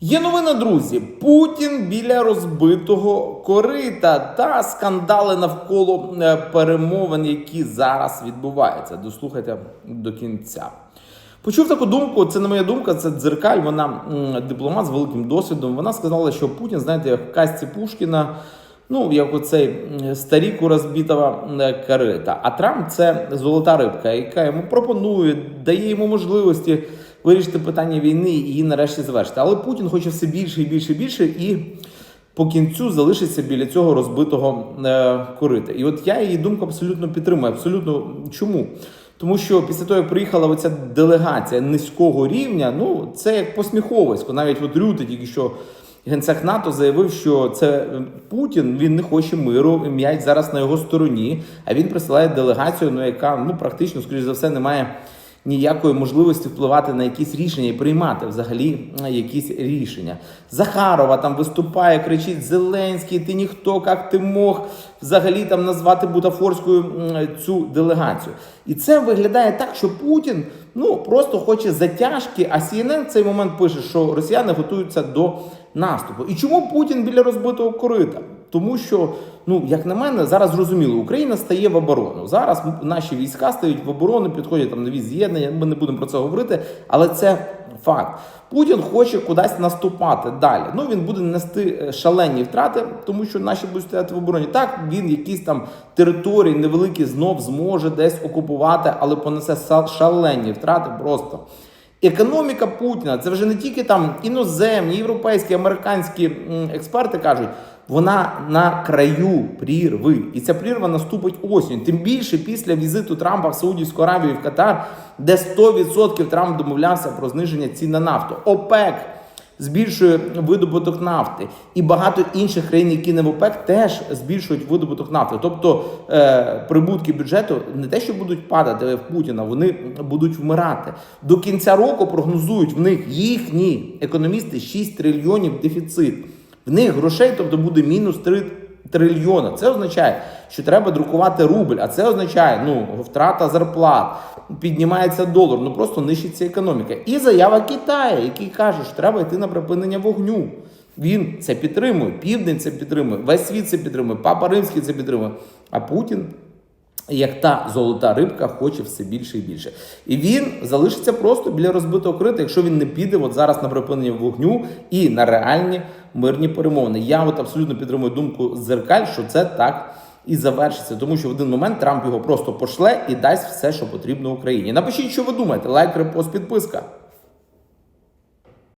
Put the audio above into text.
Є новина, друзі. Путін біля розбитого корита та скандали навколо е, перемовин, які зараз відбуваються. Дослухайте до кінця. Почув таку думку. Це не моя думка, це дзеркаль. Вона дипломат з великим досвідом. Вона сказала, що Путін, знаєте, в казці Пушкіна. Ну, як оцей старік у розбитого е, корита. А Трамп це золота рибка, яка йому пропонує, дає йому можливості вирішити питання війни і її нарешті завершити. Але Путін хоче все більше і більше і більше і по кінцю залишиться біля цього розбитого е, корита. І от я її думку абсолютно підтримую. Абсолютно чому? Тому що після того, як приїхала оця делегація низького рівня, ну це як посміховисько. Навіть от Рюти тільки що генсек НАТО заявив, що це Путін він не хоче миру, М'ять зараз на його стороні. А він присилає делегацію, ну яка ну практично, скоріш за все, не має ніякої можливості впливати на якісь рішення і приймати взагалі е, якісь рішення. Захарова там виступає, кричить: Зеленський, ти ніхто, як ти мог взагалі там назвати бутафорською цю делегацію. І це виглядає так, що Путін ну просто хоче затяжки. А CNN в цей момент пише, що росіяни готуються до наступу. І чому Путін біля розбитого корита? Тому що, ну як на мене, зараз зрозуміло, Україна стає в оборону. Зараз наші війська стають в оборону, підходять там нові з'єднання. Ми не будемо про це говорити, але це факт. Путін хоче кудись наступати далі. Ну він буде нести е, шалені втрати, тому що наші будуть стояти в обороні. Так він якісь там території невеликі знов зможе десь окупувати, але понесе шалені втрати просто. Економіка Путіна це вже не тільки там іноземні, європейські, американські експерти кажуть, вона на краю прірви, і ця прірва наступить осінь. Тим більше після візиту Трампа в Саудівську Аравію і в Катар, де 100% Трамп домовлявся про зниження цін на нафту. ОПЕК збільшує видобуток нафти, і багато інших країн, які не в ОПЕК, теж збільшують видобуток нафти. Тобто е, прибутки бюджету не те, що будуть падати в Путіна, вони будуть вмирати. До кінця року прогнозують в них їхні економісти 6 трильйонів дефіцит. В них грошей, тобто буде мінус 3 трильйона. Це означає, що треба друкувати рубль, а це означає ну втрата зарплат, піднімається долар, ну просто нищиться економіка. І заява Китаю, який каже, що треба йти на припинення вогню. Він це підтримує, південь це підтримує, весь світ це підтримує, папа римський це підтримує. А Путін як та золота рибка хоче все більше і більше. І він залишиться просто біля розбитого крита, якщо він не піде от зараз на припинення вогню і на реальні мирні перемовини. Я от абсолютно підтримую думку зеркаль, що це так. І завершиться, тому що в один момент Трамп його просто пошле і дасть все, що потрібно Україні. Напишіть, що ви думаєте. Лайк, репост, підписка.